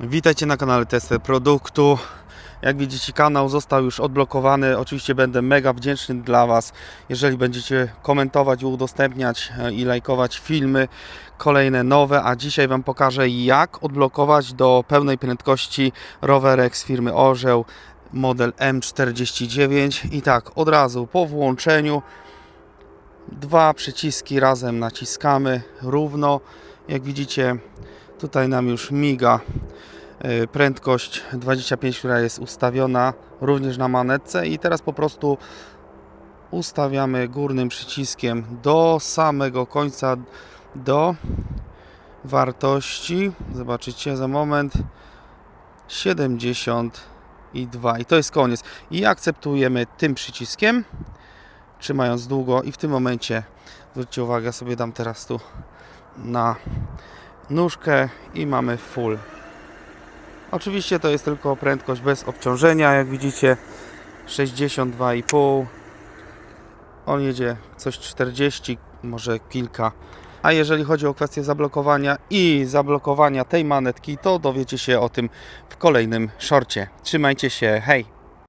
Witajcie na kanale Tester Produktu. Jak widzicie kanał został już odblokowany. Oczywiście będę mega wdzięczny dla Was, jeżeli będziecie komentować, udostępniać e, i lajkować filmy kolejne nowe, a dzisiaj Wam pokażę jak odblokować do pełnej prędkości rowerek z firmy Orzeł model M49 i tak od razu po włączeniu dwa przyciski razem naciskamy równo jak widzicie tutaj nam już miga prędkość 25, która jest ustawiona również na manetce i teraz po prostu ustawiamy górnym przyciskiem do samego końca do wartości. Zobaczycie za moment. 72 i to jest koniec. I akceptujemy tym przyciskiem trzymając długo. I w tym momencie zwróćcie uwagę sobie dam teraz tu na nóżkę i mamy full. Oczywiście to jest tylko prędkość bez obciążenia, jak widzicie 62,5 on jedzie coś 40, może kilka. A jeżeli chodzi o kwestię zablokowania i zablokowania tej manetki, to dowiecie się o tym w kolejnym szorcie. Trzymajcie się, hej!